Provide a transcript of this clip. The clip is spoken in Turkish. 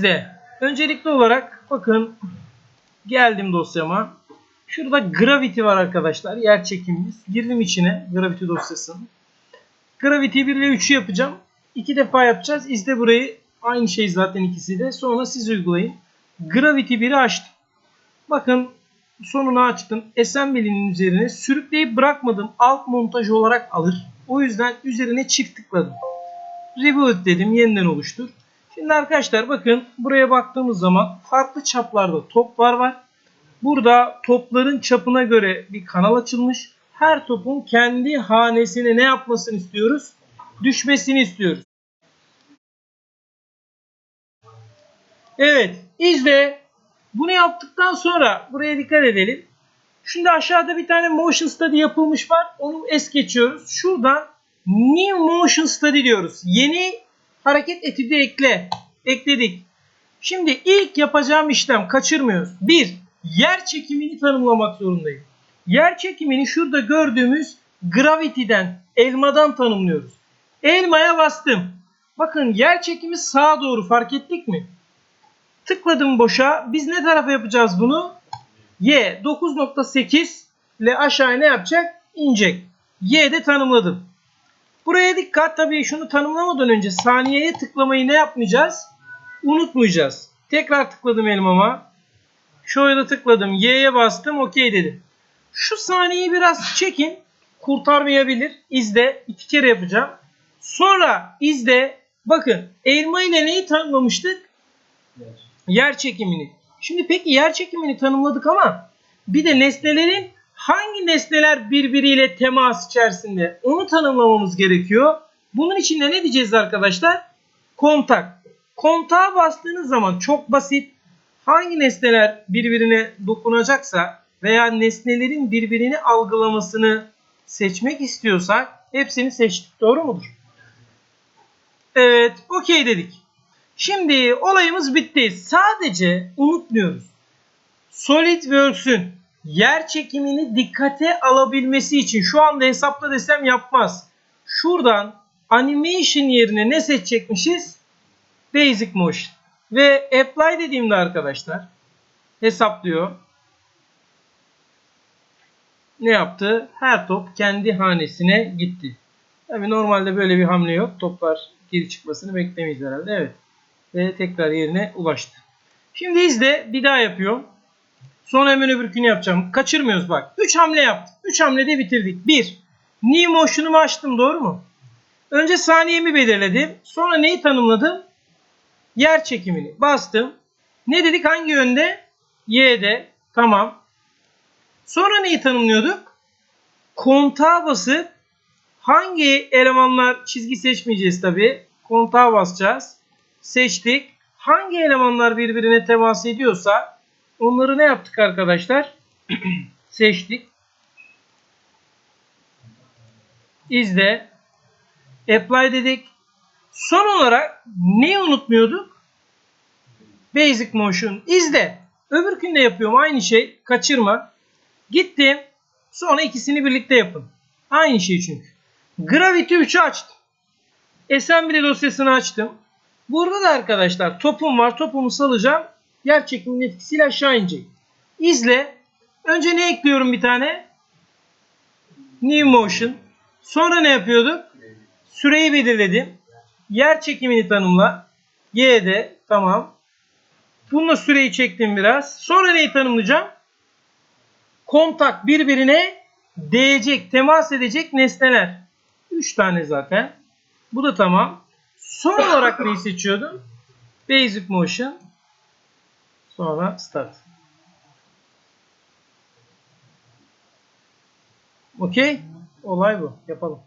İzle. Öncelikli olarak bakın geldim dosyama. Şurada Gravity var arkadaşlar. Yer çekimimiz. Girdim içine Gravity dosyasının. Gravity 1 ile 3'ü yapacağım. İki defa yapacağız. İzle burayı. Aynı şey zaten ikisi de. Sonra siz uygulayın. Gravity 1'i açtım. Bakın sonunu açtım. Assembly'nin üzerine sürükleyip bırakmadım. Alt montaj olarak alır. O yüzden üzerine çift tıkladım. Reboot dedim. Yeniden oluştur. Şimdi arkadaşlar bakın buraya baktığımız zaman farklı çaplarda toplar var. Burada topların çapına göre bir kanal açılmış. Her topun kendi hanesine ne yapmasını istiyoruz? Düşmesini istiyoruz. Evet izle. Bunu yaptıktan sonra buraya dikkat edelim. Şimdi aşağıda bir tane motion study yapılmış var. Onu es geçiyoruz. Şuradan new motion study diyoruz. Yeni hareket etüdü ekle. Ekledik. Şimdi ilk yapacağım işlem kaçırmıyoruz. Bir, yer çekimini tanımlamak zorundayım. Yer çekimini şurada gördüğümüz gravity'den, elmadan tanımlıyoruz. Elmaya bastım. Bakın yer çekimi sağa doğru fark ettik mi? Tıkladım boşa. Biz ne tarafa yapacağız bunu? Y 9.8 ile aşağıya ne yapacak? İnecek. Y'de tanımladım. Buraya dikkat. Tabii şunu tanımlamadan önce saniyeye tıklamayı ne yapmayacağız? Unutmayacağız. Tekrar tıkladım elmama. Şöyle tıkladım. Y'ye bastım. OK dedim. Şu saniyeyi biraz çekin. Kurtarmayabilir. İzle. iki kere yapacağım. Sonra izle. Bakın elma ile neyi tanımlamıştık? Yer çekimini. Şimdi peki yer çekimini tanımladık ama bir de nesnelerin hangi nesneler birbiriyle temas içerisinde onu tanımlamamız gerekiyor. Bunun için de ne diyeceğiz arkadaşlar? Kontak. Kontağa bastığınız zaman çok basit. Hangi nesneler birbirine dokunacaksa veya nesnelerin birbirini algılamasını seçmek istiyorsak hepsini seçtik. Doğru mudur? Evet, okey dedik. Şimdi olayımız bitti. Sadece unutmuyoruz. SolidWorks'ün yer çekimini dikkate alabilmesi için şu anda hesapla desem yapmaz. Şuradan animation yerine ne seçecekmişiz? Basic Motion. Ve apply dediğimde arkadaşlar hesaplıyor. Ne yaptı? Her top kendi hanesine gitti. Tabi normalde böyle bir hamle yok. Toplar geri çıkmasını beklemeyiz herhalde. Evet. Ve tekrar yerine ulaştı. Şimdi izle. Bir daha yapıyorum. Sonra hemen öbürkünü yapacağım. Kaçırmıyoruz bak. 3 hamle yaptık. 3 hamlede bitirdik. 1. New Motion'umu açtım. Doğru mu? Önce saniyemi belirledim. Sonra neyi tanımladım? Yer çekimini. Bastım. Ne dedik? Hangi yönde? Y'de. Tamam. Sonra neyi tanımlıyorduk? Kontağa basıp hangi elemanlar çizgi seçmeyeceğiz tabi. Kontağa basacağız. Seçtik. Hangi elemanlar birbirine temas ediyorsa onları ne yaptık arkadaşlar? Seçtik. İzle. Apply dedik. Son olarak neyi unutmuyorduk? Basic Motion. İzle. Öbürkünde yapıyorum aynı şey. Kaçırma. Gittim. Sonra ikisini birlikte yapın. Aynı şey çünkü. Gravity 3'ü açtım. Assembly dosyasını açtım. Burada da arkadaşlar topum var. Topumu salacağım. Yer çekiminin etkisiyle aşağı inecek. İzle. Önce ne ekliyorum bir tane? New Motion. Sonra ne yapıyorduk? Süreyi belirledim. Yer çekimini tanımla. Y'de. Tamam. Bununla süreyi çektim biraz. Sonra neyi tanımlayacağım? Kontak birbirine değecek, temas edecek nesneler. 3 tane zaten. Bu da tamam. Son olarak neyi seçiyordum? Basic Motion. Sonra Start. Okey. Olay bu. Yapalım.